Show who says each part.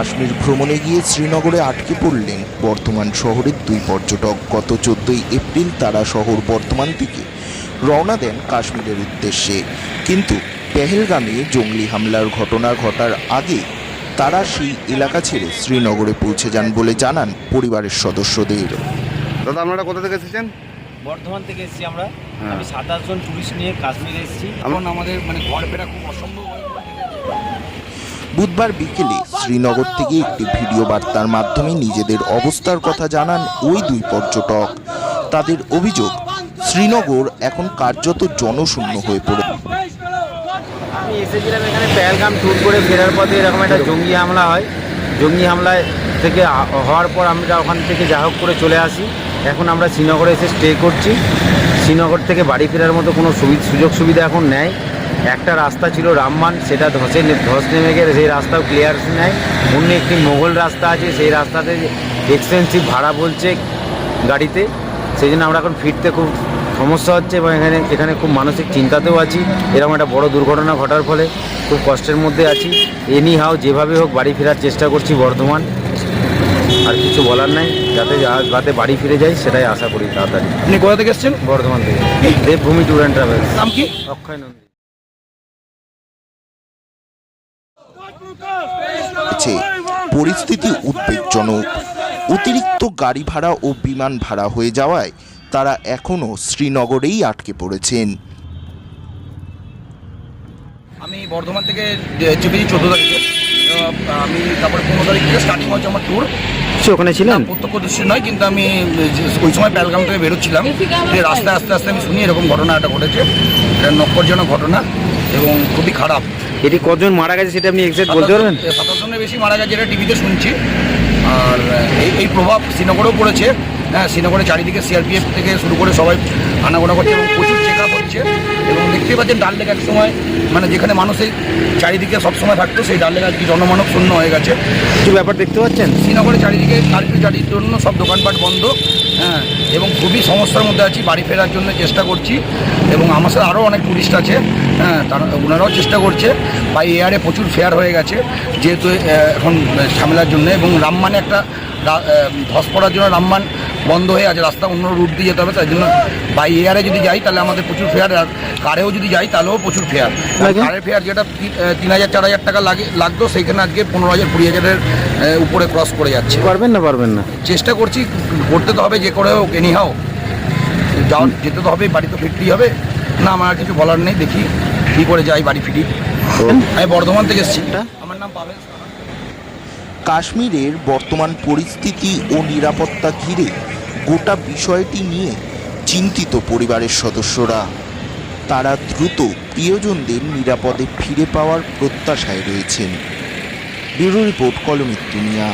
Speaker 1: কাশ্মীর ভ্রমণে গিয়ে শ্রীনগরে আটকে পড়লেন বর্ধমান শহরের দুই পর্যটক। গত চোদ্দই এপ্রিল তারা শহর বর্ধমান থেকে রওনা দেন কাশ্মীরের উদ্দেশ্যে। কিন্তু পেহেলগামে জঙ্গলি হামলার ঘটনা ঘটার আগে তারা সেই এলাকা ছেড়ে শ্রীনগরে পৌঁছে যান বলে জানান পরিবারের সদস্যদের।
Speaker 2: দাদা আপনারা কোথা থেকে এসেছেন?
Speaker 3: বর্ধমান থেকে এসেছি আমরা।
Speaker 2: হ্যাঁ।
Speaker 3: আমি সাতাশ জন টুরিস্ট নিয়ে কাশ্মীরে এসেছি। এখন আমাদের মানে ঘর ফেরা খুব অসম্ভব হয়ে।
Speaker 1: বুধবার বিকেলে শ্রীনগর থেকে একটি ভিডিও বার্তার মাধ্যমে নিজেদের অবস্থার কথা জানান ওই দুই পর্যটক। তাদের অভিযোগ, শ্রীনগর এখন কার্যত জনশূন্য হয়ে পড়ে।
Speaker 3: আমি এসেছিলাম এখানে পেহেলগাম ট্যুর করে ফেরার পথে এরকম একটা জঙ্গি হামলা হয়। জঙ্গি হামলায় থেকে হওয়ার পর আমরা ওখান থেকে যা হোক করে চলে আসি। এখন আমরা শ্রীনগরে এসে স্টে করছি। শ্রীনগর থেকে বাড়ি ফেরার মতো কোনো সুযোগ সুবিধা এখন নেয় একটা রাস্তা ছিল রামমান সেটা ধসে ধস নেমে গেলে সেই রাস্তাও ক্লিয়ার নেয় অন্য একটি মোগল রাস্তা আছে সেই রাস্তাতে এক্সপেন্সিভ ভাড়া বলছে গাড়িতে। সেই জন্য আমরা এখন ফিরতে খুব সমস্যা হচ্ছে এবং এখানে এখানে খুব মানসিক চিন্তাতেও আছি। এরকম একটা বড় দুর্ঘটনা ঘটার ফলে খুব কষ্টের মধ্যে আছি। এনি হাও যেভাবে হোক বাড়ি ফেরার চেষ্টা করছি বর্ধমান। আর কিছু বলার নাই যাতে যাতে বাড়ি ফিরে যাই সেটাই আশা করি তাড়াতাড়ি।
Speaker 4: আপনি কোথা থেকে এসেছেন?
Speaker 3: বর্ধমান থেকে। দেবভূমি ট্যুর অ্যান্ড ট্রাভেলস
Speaker 4: নাম কি?
Speaker 3: অক্ষয় নন্দী।
Speaker 1: আছে। পরিস্থিতি উদ্বেগজনক। অতিরিক্ত গাড়ি ভাড়া ও বিমান ভাড়া হয়ে যাওয়ায় তারা এখনও শ্রীনগরেই আটকে পড়েছেন।
Speaker 4: আমি বর্ধমান থেকে চেপেছি চোদ্দ তারিখে। আমি তারপরে পনেরো তারিখ থেকে স্টার্টিং হচ্ছে আমার ট্যুর
Speaker 3: ওখানে ছিলেন?
Speaker 4: প্রত্যক্ষ দৃশ্য নয় কিন্তু আমি ওই সময় প্যালগাম থেকে বেরোচ্ছিলাম। যে রাস্তায় আস্তে আস্তে আমি শুনি এরকম ঘটনা একটা ঘটেছে। এটা নক্করজনক ঘটনা। এবং খুবই খারাপ।
Speaker 3: এটি কজন মারা গেছে সেটা আপনি এক্সাক্ট বলতে পারবেন?
Speaker 4: সাতাশ জনের বেশি মারা গেছে এটা টিভিতে শুনছি। আর এই এই প্রভাব শ্রীনগরেও পড়েছে। হ্যাঁ শ্রীনগরে চারিদিকে সিআরপিএফ থেকে শুরু করে সবাই আনাগোনা করছে এবং প্রচুর চেক আপ হচ্ছে। এবং দেখতেই পাচ্ছেন ডাল লেক এক সময় মানে যেখানে মানুষের চারিদিকে সবসময় থাকতো সেই ডাল লেক আজকে জনমানব শূন্য হয়ে গেছে।
Speaker 3: কিছু ব্যাপার দেখতে পাচ্ছেন?
Speaker 4: শ্রীনগরে চারিদিকে জারির জন্য সব দোকানপাট বন্ধ হ্যাঁ এবং খুবই সমস্যার মধ্যে আছি, বাড়ি ফেরার জন্য চেষ্টা করছি, এবং আমার সাথে আরও অনেক টুরিস্ট আছে হ্যাঁ তারা, ওনারাও চেষ্টা করছে, বা এয়ারে প্রচুর ফেয়ার হয়ে গেছে, যেহেতু এখন ঝামেলার জন্য, এবং রাম মানে একটা ধস পড়ার জন্য রামমান বন্ধ হয়ে আছে রাস্তা অন্য রুট দিয়ে যেতে হবে তাই জন্য বাই এয়ারে যদি যাই তাহলে আমাদের প্রচুর ফেয়ার আর কারেও যদি যাই তাহলেও প্রচুর ফেয়ার? কারের ফেয়ার যেটা তিন হাজার চার হাজার টাকা লাগে লাগতো সেইখানে আজকে পনেরো হাজার কুড়ি হাজারের উপরে ক্রস করে যাচ্ছে।
Speaker 3: পারবেন না পারবেন না?
Speaker 4: চেষ্টা করছি করতে তো হবে যে করে হোক এনি হাও যাও যেতে তো হবে বাড়ি তো ফিরতেই হবে। না আমার কিছু বলার নেই দেখি কী করে যাই বাড়ি ফিরি। আমি বর্ধমান থেকে এসেছি। আমার নাম পাবেল সাহা।
Speaker 1: কাশ্মীরের বর্তমান পরিস্থিতি ও নিরাপত্তা ঘিরে গোটা বিষয়টি নিয়ে চিন্তিত পরিবারের সদস্যরা। তারা দ্রুত প্রিয়জনদের নিরাপদে ফিরে পাওয়ার প্রত্যাশায় রয়েছেন। ব্যুরো রিপোর্ট কলমিত দুনিয়া